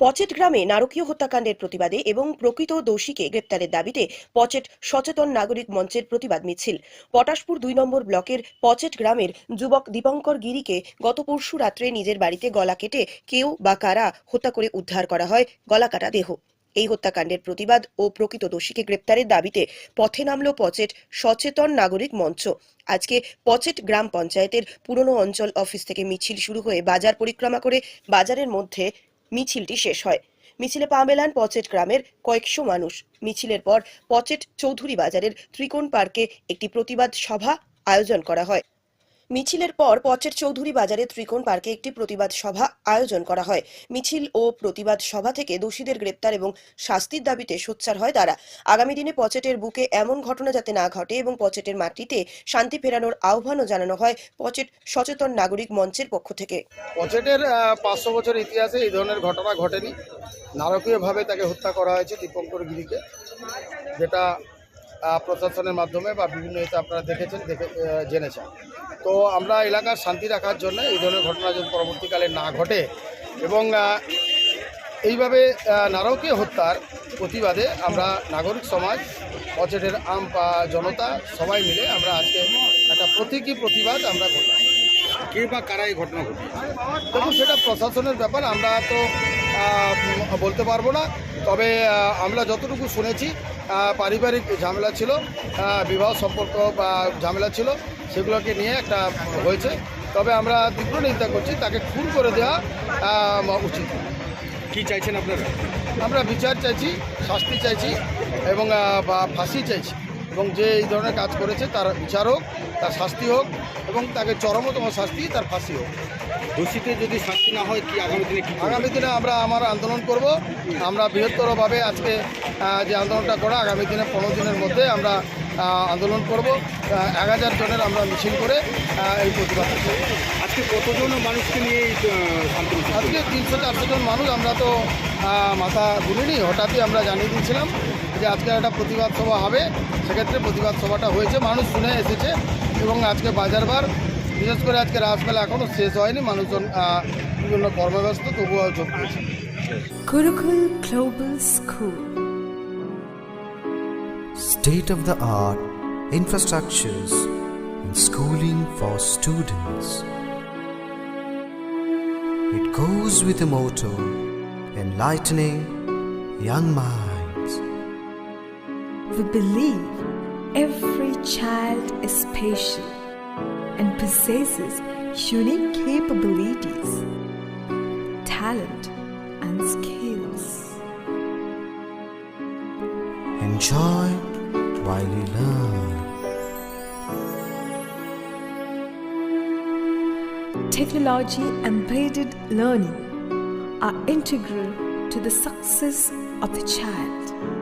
পচেট গ্রামে নারকীয় হত্যাকাণ্ডের প্রতিবাদে এবং প্রকৃত দোষীকে গ্রেপ্তারের দাবিতে পচেট সচেতন নাগরিক মঞ্চের প্রতিবাদ মিছিল। পটাশপুর দুই নম্বর ব্লকের পচেট গ্রামের যুবক দীপঙ্কর গিরিকে গত পরশু রাত্রে নিজের বাড়িতে গলা কেটে কেউ বা কারা হত্যা করে উদ্ধার করা হয়, গলাকাটা দেহ। এই হত্যাকাণ্ডের প্রতিবাদ ও প্রকৃত দোষীকে গ্রেপ্তারের দাবিতে পথে নামল পচেট সচেতন নাগরিক মঞ্চ। আজকে পচেট গ্রাম পঞ্চায়েতের পুরনো অঞ্চল অফিস থেকে মিছিল শুরু হয়ে বাজার পরিক্রমা করে বাজারের মধ্যে মিছিলটি শেষ হয়। মিছিলে পা মেলান পচেট গ্রামের কয়েকশো মানুষ। মিছিলের পর পচেট চৌধুরী বাজারের ত্রিকোণ পার্কে একটি প্রতিবাদ সভা আয়োজন করা হয়। মিছিলের পর পচের চৌধুরী বাজারে ত্রিকোণ পার্কে একটি প্রতিবাদ সভা আয়োজন করা হয়। মিছিল ও প্রতিবাদ সভা থেকে দোষীদের গ্রেপ্তার এবং শাস্তির দাবিতে সোচ্চার হয় তারা। আগামী দিনে পচেটের বুকে এমন ঘটনা যাতে না ঘটে এবং পচেটের মাটিতে শান্তি ফেরানোর আহ্বানও জানানো হয় পচেট সচেতন নাগরিক মঞ্চের পক্ষ থেকে। পচেটের পাঁচশো বছর ইতিহাসে এই ধরনের ঘটনা ঘটেনি। নারকীয়ভাবে তাকে হত্যা করা হয়েছে দীপঙ্কর গিরিকে, যেটা প্রশাসনের মাধ্যমে বা বিভিন্ন এতে আপনারা দেখেছেন, দেখে জেনেছেন। তো আমরা এলাকার শান্তি রাখার জন্য এই ধরনের ঘটনা যদি পরবর্তীকালে না ঘটে এবং এইভাবে নারকীয় হত্যার প্রতিবাদে আমরা নাগরিক সমাজ পচেটের আম বা জনতা সবাই মিলে আমরা আজকে একটা প্রতীকী প্রতিবাদ আমরা করলাম। কে বা কারা এই ঘটনা ঘটে? দেখুন সেটা প্রশাসনের ব্যাপার আমরা তো বলতে পারব না। তবে আমরা যতটুকু শুনেছি পারিবারিক ঝামেলা ছিল বিবাহ সম্পর্ক বা ঝামেলা ছিল সেগুলোকে নিয়ে একটা হয়েছে। তবে আমরা তীব্র নিন্দা করছি তাকে খুন করে দেওয়া উচিত। কি চাইছেন আপনারা? আমরা বিচার চাইছি শাস্তি চাইছি এবং বা ফাঁসি চাইছি। এবং যে এই ধরনের কাজ করেছে তার বিচার হোক তার শাস্তি হোক এবং তাকে চরমতম শাস্তি তার ফাঁসি হোক। দোষীতে যদি শাস্তি না হয় কি আগামী দিনে আগামী দিনে আমরা আমার আন্দোলন করব। আমরা বৃহত্তরভাবে আজকে যে আন্দোলনটা করা আগামী দিনে পনেরো দিনের মধ্যে আমরা আন্দোলন করব। এক হাজার জনের আমরা মিছিল করে এই প্রতিবাদ করব। আজকে কতজন মানুষকে নিয়ে? আজকে তিনশো চারশো জন মানুষ আমরা তো মাথা গুলিনি হঠাৎই আমরা জানিয়ে দিয়েছিলাম যে আজকে একটা প্রতিবাদ সভা হবে সেক্ষেত্রে প্রতিবাদ সভাটা হয়েছে মানুষ শুনে এসেছে এবং আজকে বাজারবার বিশেষ করে আজকে রাসমেলা এখনও শেষ হয়নি মানুষজন বিভিন্ন কর্মব্যস্ত তবুও যোগ করেছে Gurukul Global School. state of the art infrastructures and schooling for students. It goes with a motto enlightening young minds. We believe every child is special and possesses unique capabilities, talent, and skills. Enjoy while you learn. Technology and embedded learning are integral to the success of the child.